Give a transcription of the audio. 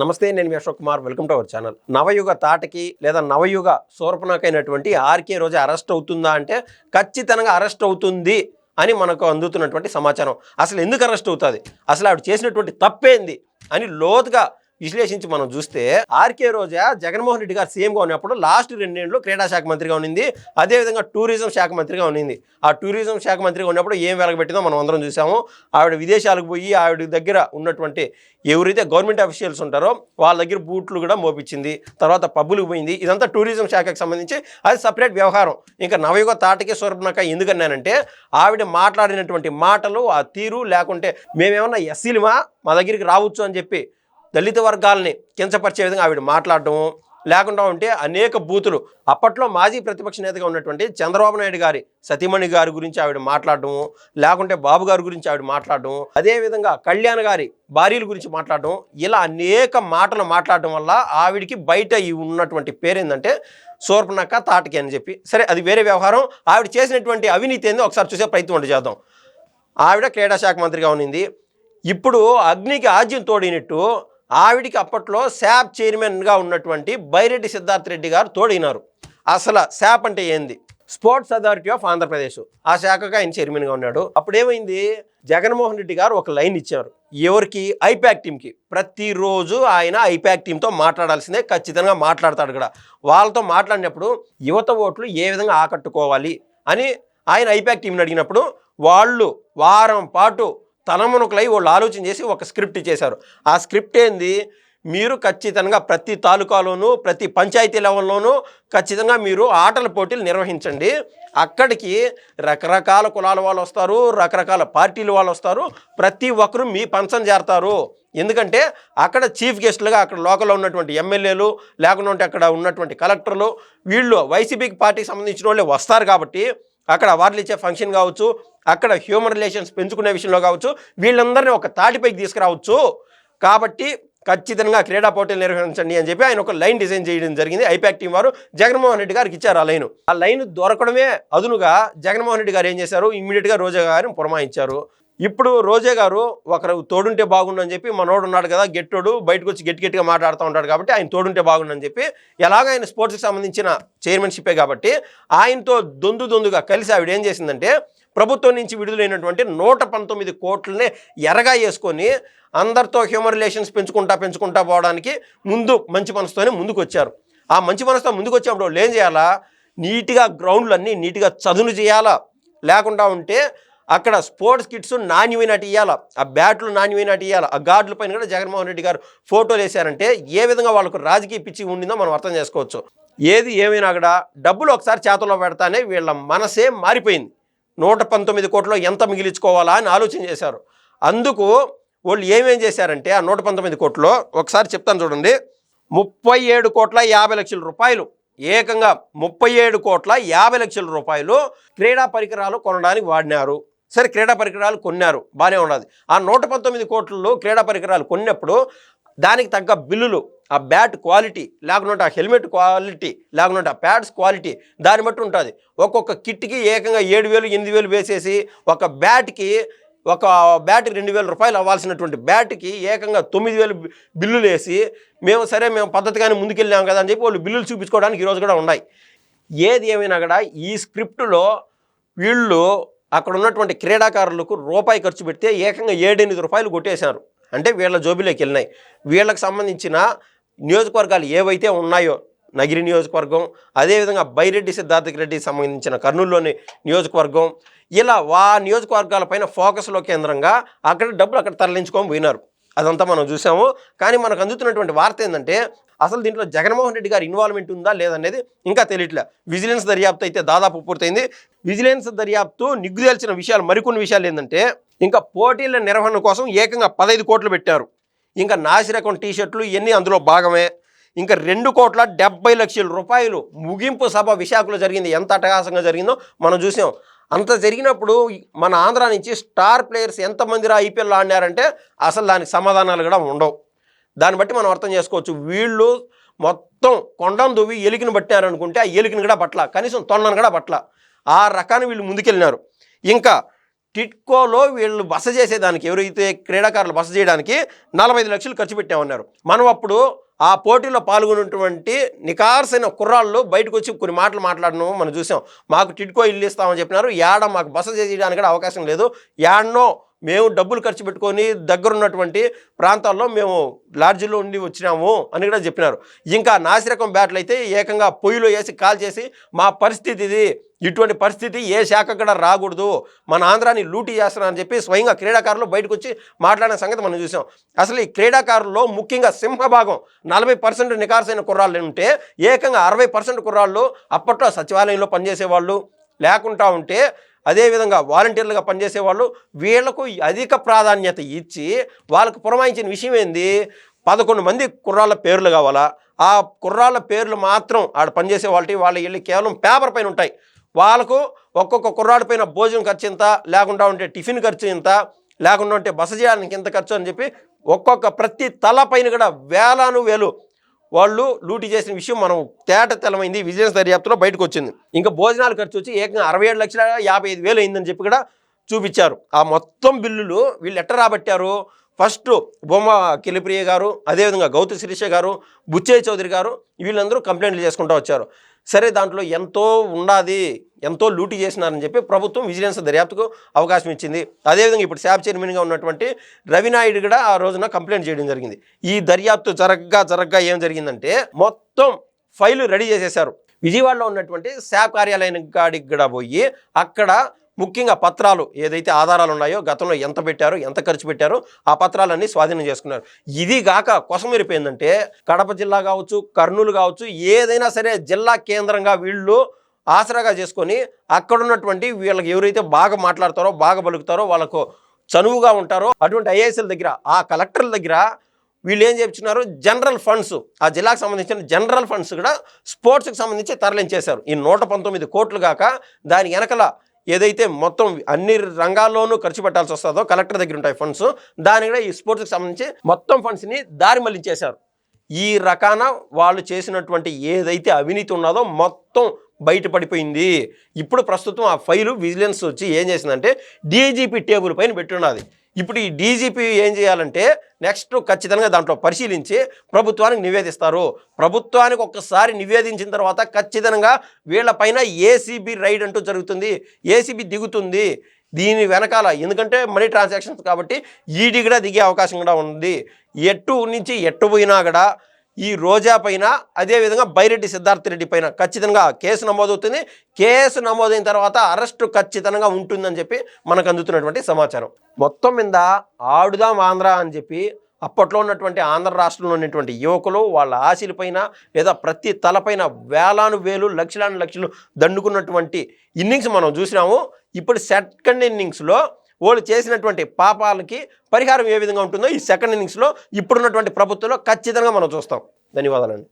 నమస్తే నేను మీ Ashok Kumar. Welcome to our channel. నవయుగ తాటకి లేదా నవయుగ శూర్పణకైనటువంటి ఆర్కే రోజు అరెస్ట్ అవుతుందా అంటే ఖచ్చితంగా అరెస్ట్ అవుతుంది అని మనకు అందుతున్నటువంటి సమాచారం. అసలు ఎందుకు అరెస్ట్ అవుతుంది? అసలు ఆవిడ చేసినటువంటి తప్పేంది? అని లోతుగా విశ్లేషించి మనం చూస్తే ఆర్కే రోజా జగన్మోహన్ రెడ్డి గారు సీఎంగా ఉన్నప్పుడు లాస్ట్ రెండేళ్ళు క్రీడా శాఖ మంత్రిగా ఉన్నింది అదేవిధంగా టూరిజం శాఖ మంత్రిగా ఉన్నింది ఆ టూరిజం శాఖ మంత్రిగా ఉన్నప్పుడు ఏం వెలగబెట్టిందో మనం అందరం చూసాము ఆవిడ విదేశాలకు పోయి ఆవిడ దగ్గర ఉన్నటువంటి ఎవరైతే గవర్నమెంట్ అఫీషియల్స్ ఉంటారో వాళ్ళ దగ్గర బూట్లు కూడా మోపించింది తర్వాత పబ్బులకు పోయింది. ఇదంతా టూరిజం శాఖకు సంబంధించి అది సపరేట్ వ్యవహారం. ఇంకా నవయుగ తాటకే స్వరూపణక ఎందుకన్నానంటే ఆవిడ మాట్లాడినటువంటి మాటలు ఆ తీరు లేకుంటే మేమేమన్నా ఎస్సీలమా? మా దగ్గరికి రావచ్చు అని చెప్పి దళిత వర్గాల్ని కించపరిచే విధంగా ఆవిడ మాట్లాడడం లేకుండా ఉంటే అనేక బూతులు. అప్పట్లో మాజీ ప్రతిపక్ష నేతగా ఉన్నటువంటి చంద్రబాబు నాయుడు గారి సతీమణి గారి గురించి ఆవిడ మాట్లాడడం లేకుంటే బాబు గారి గురించి ఆవిడ మాట్లాడడం అదేవిధంగా కళ్యాణ్ గారి భార్యల గురించి మాట్లాడడం ఇలా అనేక మాటలు మాట్లాడడం వల్ల ఆవిడికి బయట ఉన్నటువంటి పేరేందంటే సోర్పనక్క తాటకి అని చెప్పి. సరే అది వేరే వ్యవహారం. ఆవిడ చేసినటువంటి అవినీతి ఏందో ఒకసారి చూసే ప్రయత్నం ఒకటి చేద్దాం. ఆవిడ క్రీడా శాఖ మంత్రిగా ఉన్నింది. ఇప్పుడు అగ్నికి ఆజ్యం తోడినట్టు ఆవిడికి అప్పట్లో శాప్ చైర్మన్గా ఉన్నటువంటి బైరెడ్డి సిద్ధార్థ రెడ్డి గారు తోడినారు. అసలు శాప్ అంటే ఏంది? Sports authority of Andhra Pradesh. ఆ శాఖగా ఆయన చైర్మన్గా ఉన్నాడు. అప్పుడేమైంది? జగన్మోహన్ రెడ్డి గారు ఒక లైన్ ఇచ్చారు. ఎవరికి? ఐపాక్ టీంకి ప్రతిరోజు ఆయన ఐపాక్ టీంతో మాట్లాడాల్సిందే ఖచ్చితంగా మాట్లాడతాడు కూడా. వాళ్ళతో మాట్లాడినప్పుడు యువత ఓట్లు ఏ విధంగా ఆకట్టుకోవాలి అని ఆయన ఐప్యాక్ టీంని అడిగినప్పుడు వాళ్ళు వారం పాటు తలమునకులై వాళ్ళు ఆలోచన చేసి ఒక స్క్రిప్ట్ చేశారు. ఆ స్క్రిప్ట్ ఏంది? మీరు ఖచ్చితంగా ప్రతి తాలూకాలోనూ ప్రతి పంచాయతీ లెవెల్లోనూ ఖచ్చితంగా మీరు ఆటల పోటీలు నిర్వహించండి. అక్కడికి రకరకాల కులాల వాళ్ళు వస్తారు రకరకాల పార్టీల వాళ్ళు వస్తారు. ప్రతి ఒక్కరూ మీ పంచం చేరతారు ఎందుకంటే అక్కడ చీఫ్ గెస్ట్లుగా అక్కడ లోకల్లో ఉన్నటువంటి ఎమ్మెల్యేలు లేకుండా అక్కడ ఉన్నటువంటి కలెక్టర్లు వీళ్ళు వైసీపీకి పార్టీకి సంబంధించిన వాళ్ళే వస్తారు కాబట్టి అక్కడ అవార్డులు ఇచ్చే ఫంక్షన్ కావచ్చు అక్కడ హ్యూమన్ రిలేషన్స్ పెంచుకునే విషయంలో కావచ్చు వీళ్ళందరినీ ఒక తాటిపైకి తీసుకురావచ్చు. కాబట్టి ఖచ్చితంగా క్రీడా పోటీలు నిర్వహించండి అని చెప్పి ఆయన ఒక లైన్ డిజైన్ చేయడం జరిగింది. ఐపాక్ టీం వారు జగన్మోహన్ రెడ్డి గారికి ఇచ్చారు ఆ లైన్. ఆ లైన్ దొరకడమే అదునుగా జగన్మోహన్ రెడ్డి గారు ఏం చేశారు? ఇమ్మీడియట్గా రోజా గారిని పురమాయించారు. ఇప్పుడు రోజే గారు ఒకరు తోడుంటే బాగుండని చెప్పి మనోడు ఉన్నాడు కదా గెట్టోడు బయటకు వచ్చి గట్టి గట్టిగా మాట్లాడుతూ ఉంటాడు కాబట్టి ఆయన తోడుంటే బాగుండని చెప్పి ఎలాగ ఆయన స్పోర్ట్స్కి సంబంధించిన చైర్మన్షిప్పే కాబట్టి ఆయనతో దొందు దొందుగా కలిసి ఆవిడ ఏం చేసిందంటే ప్రభుత్వం నుంచి విడుదలైనటువంటి నూట పంతొమ్మిది కోట్లనే ఎరగా వేసుకొని అందరితో హ్యూమన్ రిలేషన్స్ పెంచుకుంటా పెంచుకుంటా పోవడానికి ముందు మంచి మనసుతోనే ముందుకు వచ్చారు ఆ మంచి మనసుతో ముందుకు వచ్చినప్పుడు వాళ్ళు ఏం చేయాలా? నీట్గా గ్రౌండ్లన్నీ నీట్గా చదును చేయాలా? లేకుండా ఉంటే అక్కడ స్పోర్ట్స్ కిట్స్ నాణ్యమైనట్టు ఇవ్వాలా ఆ బ్యాట్లు నాణ్యమైనట్టు ఇవ్వాలా ఆ గార్డుల పైన కూడా జగన్మోహన్ రెడ్డి గారు ఫోటోలు వేశారంటే ఏ విధంగా వాళ్ళకు రాజకీయ పిచ్చి ఉండిందో మనం అర్థం చేసుకోవచ్చు. ఏది ఏమైనా కూడా డబ్బులు ఒకసారి చేతుల్లో పెడతానే వీళ్ళ మనసే మారిపోయింది. నూట పంతొమ్మిది కోట్లో ఎంత మిగిలించుకోవాలా అని ఆలోచన చేశారు. అందుకు వాళ్ళు ఏమేం చేశారంటే ఆ నూట పంతొమ్మిది కోట్లో ఒకసారి చెప్తాను చూడండి. ముప్పై ఏడు కోట్ల యాభై లక్షల రూపాయలు ఏకంగా ముప్పై ఏడు కోట్ల యాభై లక్షల రూపాయలు క్రీడా పరికరాలు కొనడానికి వాడినారు. సరే క్రీడా పరికరాలు కొన్నారు. బాగానే ఉన్నది. ఆ నూట పంతొమ్మిది కోట్లలో క్రీడా పరికరాలు కొన్నప్పుడు దానికి తగ్గ బిల్లులు ఆ బ్యాట్ క్వాలిటీ లేకుండా ఆ హెల్మెట్ క్వాలిటీ లేకుండా ఆ ప్యాడ్స్ క్వాలిటీ దాన్ని బట్టి ఉంటుంది. ఒక్కొక్క కిట్కి ఏకంగా ఏడు వేలు ఎనిమిది వేలు వేసేసి ఒక బ్యాట్కి ఒక బ్యాట్కి రెండు వేల రూపాయలు అవ్వాల్సినటువంటి బ్యాట్కి ఏకంగా తొమ్మిది వేలు బిల్లులు వేసి మేము సరే మేము పద్ధతిగానే ముందుకెళ్ళాం కదా అని చెప్పి వాళ్ళు బిల్లులు చూపించుకోవడానికి ఈరోజు కూడా ఉన్నాయి. ఏది ఏమైనా కూడా ఈ స్క్రిప్టులో వీళ్ళు అక్కడ ఉన్నటువంటి క్రీడాకారులకు రూపాయి ఖర్చు పెడితే ఏకంగా ఏడెనిమిది రూపాయలు కొట్టేశారు. అంటే వీళ్ళ జోబిలోకి వెళ్ళినాయి. వీళ్ళకి సంబంధించిన నియోజకవర్గాలు ఏవైతే ఉన్నాయో నగిరి నియోజకవర్గం అదేవిధంగా బైరెడ్డి సిద్ధార్థ రెడ్డికి సంబంధించిన కర్నూలులోని నియోజకవర్గం ఇలా వా నియోజకవర్గాలపైన ఫోకస్లో కేంద్రంగా అక్కడ డబ్బులు అక్కడ తరలించుకొని పోయినారు. అదంతా మనం చూసాము. కానీ మనకు అందుతున్నటువంటి వార్త ఏంటంటే అసలు దీంట్లో జగన్మోహన్ రెడ్డి గారి ఇన్వాల్వ్మెంట్ ఉందా లేదనేది ఇంకా తెలియట్లే. విజిలెన్స్ దర్యాప్తు అయితే దాదాపు పూర్తయింది. విజిలెన్స్ దర్యాప్తు నిగ్గుదేల్చిన విషయాలు మరికొన్ని విషయాలు ఏంటంటే ఇంకా పోటీల నిర్వహణ కోసం ఏకంగా పదహైదు కోట్లు పెట్టారు. ఇంకా నాసిరకం టీ షర్ట్లు ఇవన్నీ అందులో భాగమే. ఇంకా రెండు కోట్ల డెబ్బై లక్షల రూపాయలు ముగింపు సభ విశాఖలో జరిగింది. ఎంత అటహాసంగా జరిగిందో మనం చూసాం. అంత జరిగినప్పుడు మన ఆంధ్ర నుంచి స్టార్ ప్లేయర్స్ ఎంతమంది ఐపీఎల్ ఆడినారంటే అసలు దానికి సమాధానాలు కూడా ఉండవు. దాన్ని బట్టి మనం అర్థం చేసుకోవచ్చు. వీళ్ళు మొత్తం కొండను దువ్వి ఎలికిని పట్టినారనుకుంటే ఆ ఎలికిని కూడా పట్ల కనీసం తొండను కూడా పట్ల ఆ రకాన్ని వీళ్ళు ముందుకెళ్ళినారు. ఇంకా టిట్కోలో వీళ్ళు బస చేసేదానికి ఎవరైతే క్రీడాకారులు బస చేయడానికి నలభై ఐదు లక్షలు ఖర్చు పెట్టామన్నారు. మనం అప్పుడు ఆ పోటీలో పాల్గొన్నటువంటి నికార్సైన కుర్రాళ్ళు బయటకు వచ్చి కొన్ని మాటలు మాట్లాడడం మనం చూసాం. మాకు టిట్కో ఇల్లు ఇస్తామని చెప్పినారు. యాడ మాకు బస చేయడానికి కూడా అవకాశం లేదు. ఏడనో మేము డబ్బులు ఖర్చు పెట్టుకొని దగ్గరున్నటువంటి ప్రాంతాల్లో మేము లాడ్జిలో ఉండి వచ్చినాము అని కూడా చెప్పినారు. ఇంకా నాసిరకం బ్యాట్లు అయితే ఏకంగా పొయ్యిలో వేసి కాల్ చేసి మా పరిస్థితి ఇది. ఇటువంటి పరిస్థితి ఏ శాఖ కూడా రాకూడదు. మన ఆంధ్రాన్ని లూటీ చేస్తున్నారని చెప్పి స్వయంగా క్రీడాకారులు బయటకు వచ్చి మాట్లాడిన సంగతి మనం చూసాం. అసలు ఈ క్రీడాకారుల్లో ముఖ్యంగా సింహభాగం నలభై పర్సెంట్ నికార్సైన కుర్రాళ్ళు ఉంటే ఏకంగా అరవై పర్సెంట్ కుర్రాళ్ళు అప్పట్లో సచివాలయంలో పనిచేసేవాళ్ళు. లేకుండా ఉంటే అదేవిధంగా వాలంటీర్లుగా పనిచేసే వాళ్ళు వీళ్ళకు అధిక ప్రాధాన్యత ఇచ్చి వాళ్ళకు పురమాయించిన విషయం ఏంది? పదకొండు మంది కుర్రాళ్ళ పేర్లు కావాలా? ఆ కుర్రాళ్ళ పేర్లు మాత్రం ఆడ పనిచేసే వాళ్ళకి వాళ్ళ ఇల్లు కేవలం పేపర్ పైన ఉంటాయి. వాళ్ళకు ఒక్కొక్క కుర్రాడి పైన భోజనం ఖర్చు ఎంత? లేకుండా ఉంటే టిఫిన్ ఖర్చు ఎంత? లేకుండా ఉంటే బస చేయడానికి ఎంత ఖర్చు అని చెప్పి ఒక్కొక్క ప్రతి తల పైన కూడా వేలాను వేలు వాళ్ళు లూటీ చేసిన విషయం మనం తేట తెలమైంది విజిలెన్స్ దర్యాప్తులో బయటకు వచ్చింది ఇంకా భోజనాలు ఖర్చు వచ్చి ఏకంగా అరవై ఏడు లక్షల యాభై ఐదు వేలు అయిందని చెప్పి కూడా చూపించారు. ఆ మొత్తం బిల్లులు వీళ్ళు ఎట్ట రాబట్టారు? ఫస్ట్ బొమ్మ కిలిప్రియ గారు అదేవిధంగా గౌతు శిరీష గారు బుచ్చయ్య చౌదరి గారు వీళ్ళందరూ కంప్లైంట్లు చేసుకుంటూ వచ్చారు. సరే దాంట్లో ఎంతో ఉండాది ఎంతో లూటీ చేసినారని చెప్పి ప్రభుత్వం విజిలెన్స్ దర్యాప్తుకు అవకాశం ఇచ్చింది. అదేవిధంగా ఇప్పుడు శాప్ చైర్మన్గా ఉన్నటువంటి రవినాయుడు కూడా ఆ రోజున కంప్లైంట్ చేయడం జరిగింది. ఈ దర్యాప్తు జరగ్గా జరగ్గా ఏం జరిగిందంటే మొత్తం ఫైలు రెడీ చేసేశారు. విజయవాడలో ఉన్నటువంటి శాప్ కార్యాలయం కాడికి కూడా పోయి అక్కడ ముఖ్యంగా పత్రాలు ఏదైతే ఆధారాలు ఉన్నాయో గతంలో ఎంత పెట్టారో ఎంత ఖర్చు పెట్టారో ఆ పత్రాలన్నీ స్వాధీనం చేసుకున్నారు. ఇది గాక కొసమెరిపోయిందంటే కడప జిల్లా కావచ్చు కర్నూలు కావచ్చు ఏదైనా సరే జిల్లా కేంద్రంగా వీళ్ళు ఆసరాగా చేసుకొని అక్కడ ఉన్నటువంటి వీళ్ళకి ఎవరైతే బాగా మాట్లాడతారో బాగా పలుకుతారో వాళ్ళకు చనువుగా ఉంటారో అటువంటి ఐఏఎస్ఎల్ దగ్గర ఆ కలెక్టర్ల దగ్గర వీళ్ళు ఏం చెప్తున్నారు జనరల్ ఫండ్స్ ఆ జిల్లాకు సంబంధించిన జనరల్ ఫండ్స్ కూడా స్పోర్ట్స్కి సంబంధించి తరలించేశారు. ఈ నూట పంతొమ్మిది కోట్లు కాక దాని వెనకల ఏదైతే మొత్తం అన్ని రంగాల్లోనూ ఖర్చు పెట్టాల్సి వస్తుందో కలెక్టర్ దగ్గర ఉంటాయి ఫండ్స్. దాని కూడా ఈ స్పోర్ట్స్కి సంబంధించి మొత్తం ఫండ్స్ని దారి మళ్ళించేశారు ఈ రకాన వాళ్ళు చేసినటువంటి ఏదైతే అవినీతి ఉన్నదో మొత్తం బయటపడిపోయింది. ఇప్పుడు ప్రస్తుతం ఆ ఫైలు విజిలెన్స్ వచ్చి ఏం చేసిందంటే డీజీపీ టేబుల్ పైన పెట్టున్నది. ఇప్పుడు ఈ డీజీపీ ఏం చేయాలంటే నెక్స్ట్ ఖచ్చితంగా దాంట్లో పరిశీలించి ప్రభుత్వానికి నివేదిస్తారు. ప్రభుత్వానికి ఒక్కసారి నివేదించిన తర్వాత ఖచ్చితంగా వీళ్ళపైన ఏసీబీ రైడ్ అంటూ జరుగుతుంది. ఏసీబీ దిగుతుంది. దీని వెనకాల ఎందుకంటే మనీ ట్రాన్సాక్షన్స్ కాబట్టి ఈడీ కూడా దిగే అవకాశం కూడా ఉంది. ఎట్టు నుంచి ఎట్టు పోయినా కూడా ఈ రోజా పైన అదేవిధంగా బైరెడ్డి సిద్ధార్థ రెడ్డి పైన ఖచ్చితంగా కేసు నమోదవుతుంది. కేసు నమోదైన తర్వాత అరెస్టు ఖచ్చితంగా ఉంటుందని చెప్పి మనకు అందుతున్నటువంటి సమాచారం. మొత్తం మీద ఆడుదాం ఆంధ్ర అని చెప్పి అప్పట్లో ఉన్నటువంటి ఆంధ్ర రాష్ట్రంలో ఉన్నటువంటి యువకులు వాళ్ళ ఆశలపైన లేదా ప్రతి తలపైన వేలాను వేలు లక్షలాను లక్షలు దండుకున్నటువంటి ఇన్నింగ్స్ మనం చూసినాము. ఇప్పుడు సెకండ్ ఇన్నింగ్స్లో వాళ్ళు చేసినటువంటి పాపాలకి పరిహారం ఏ విధంగా ఉంటుందో ఈ సెకండ్ ఇన్నింగ్స్లో ఇప్పుడున్నటువంటి ప్రభుత్వంలో ఖచ్చితంగా మనం చూస్తాం. ధన్యవాదాలండి.